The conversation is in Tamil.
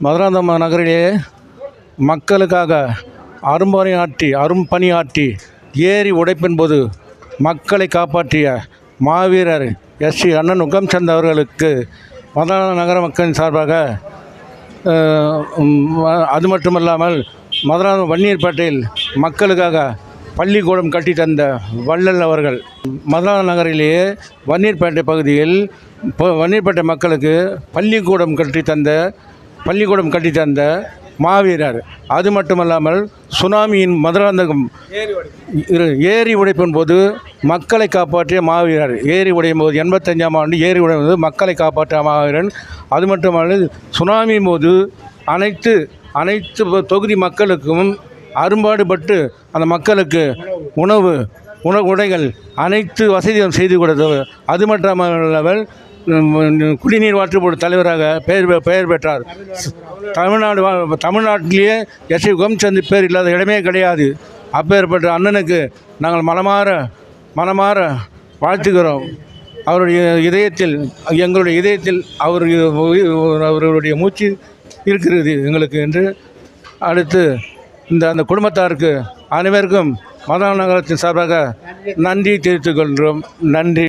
மதுராந்தகம் நகரிலே மக்களுக்காக அரும்பணியாற்றி அரும்பணியாற்றி ஏரி உடைப்பின் போது மக்களை காப்பாற்றிய மாவீரர் எஸ். சி. அண்ணன் உகம்சந்த் அவர்களுக்கு மதுரை நகர மக்களின் சார்பாக அது மட்டுமல்லாமல் மதுராந்தகம் வன்னியர்பேட்டையில் மக்களுக்காக பள்ளிக்கூடம் கட்டி தந்த வள்ளல் அவர்கள். மதுரா நகரிலேயே வன்னியர்பேட்டை பகுதியில் இப்போ வன்னியர்பேட்டை மக்களுக்கு பள்ளிக்கூடம் கட்டி தந்த பள்ளிக்கூடம் கட்டி தந்த மாவீரர். அது மட்டுமல்லாமல் சுனாமியின் மதுராந்தகம் இரு- ஏரி உடைப்பின் போது மக்களை காப்பாற்றிய மாவீரர். ஏரி உடையும் போது எண்பத்தஞ்சாம் ஆண்டு ஏரி உடையும் போது மக்களை காப்பாற்றிய மாவீரன். அது மட்டுமல்ல சுனாமி போது அனைத்து அனைத்து தொகுதி மக்களுக்கும் அரும்பாடுபட்டு அந்த மக்களுக்கு உணவு உணவு உடைகள் அனைத்து வசதியும் செய்து கொடுத்தவர் அது மட்டுமல்லாமல் குடிநீர் வாட்டர் போர்டு தலைவராக பெயர் பெ- பெயர் பெற்றார். தமிழ்நாடு வா- தமிழ்நாட்டிலேயே எஸ். கோம்சந்த் பேர் இல்லாத இடமே கிடையாது. அப்பேற்பட்ட அண்ணனுக்கு நாங்கள் மனமாற மனமாற வாழ்த்துகிறோம். அவருடைய இதயத்தில் எங்களுடைய இதயத்தில் அவர் அவர்களுடைய மூச்சு இருக்கிறது எங்களுக்கு என்று. அடுத்து இந்த அந்த குடும்பத்தாருக்கு அனைவருக்கும் மதா நகரத்தின் சார்பாக நன்றி தெரிவித்துக் கொள்கிறோம். நன்றி.